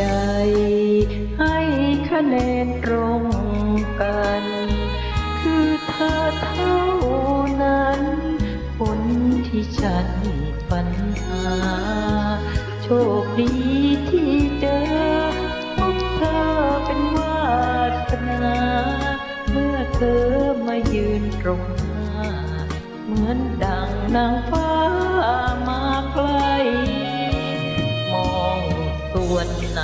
ใจ ให้คะแนนตรงกัน คือเธอเท่านั้น คนที่ฉันฝันหา โชคดีที่เจอพบเธอเป็นวาสนา เมื่อเธอมายืนตรงหน้า เหมือนดังนางฟ้ามาใกล วนไหน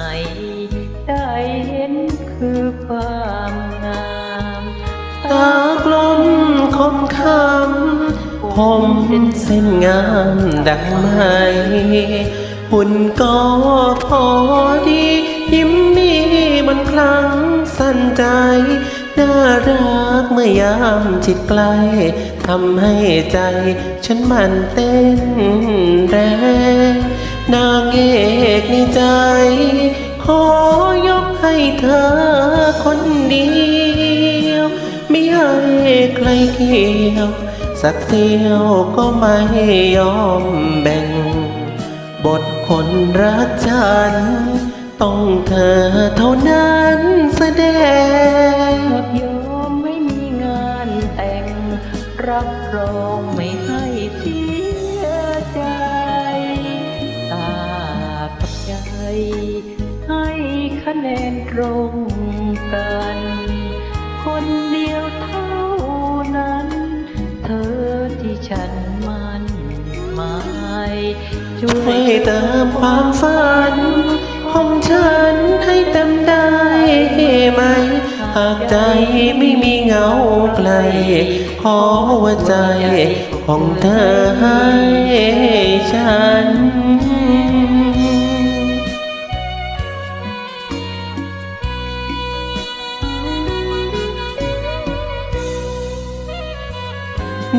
ได้เห็นคือความงามตากลมคมคำผมเส้นงามดังไหมหุ่นก็พอดี ยิ้มมีมันครั้งสั่นใจ น่ารักเมื่อยามจิตใกล้ทำให้ใจ ฉันมันเต้นแรง นางเอกในใจ ขอยกให้เธอคนเดียวไม่ให้ใครเกี่ยว สักเสี้ยวก็ไม่ยอมแบ่ง บทคนรักฉัน ต้องเธอเท่านั้นแสดงยอมไม่มีงานแต่ง รับรองไม่ให้ ใจให้คะแนนตรงกัน คนเดียวเท่านั้น เธอที่ฉันมันหมายช่วยเติมความฝัน ของฉันให้เต็มได้ไหม หากใจไม่มีเงาไกล ขอหัวใจของเธอให้ฉัน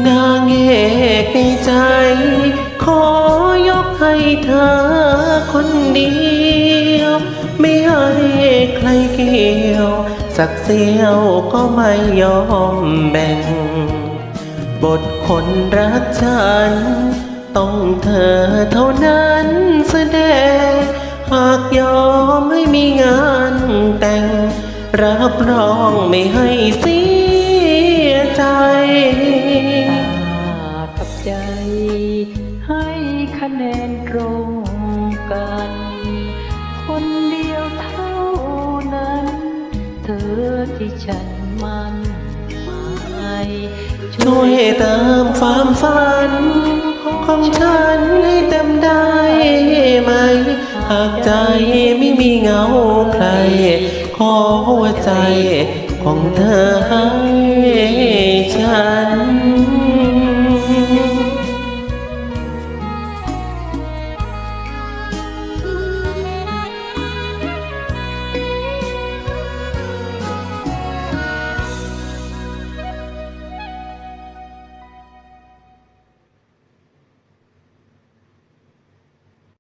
นางเอกในใจ ขอยกให้เธอคนเดียว ไม่ให้ใครเกี่ยว สักเสี้ยวก็ไม่ยอมแบ่ง บทคนรักฉัน ต้องเธอเท่านั้นแสดง หากยอมให้มีงานแต่ง รับรองไม่ให้เสีย ที่ฉันมันหมายช่วยเติมความฝัน ของฉันให้เต็มได้ไหม หากใจไม่มีเงาใคร ขอหัวใจของเธอให้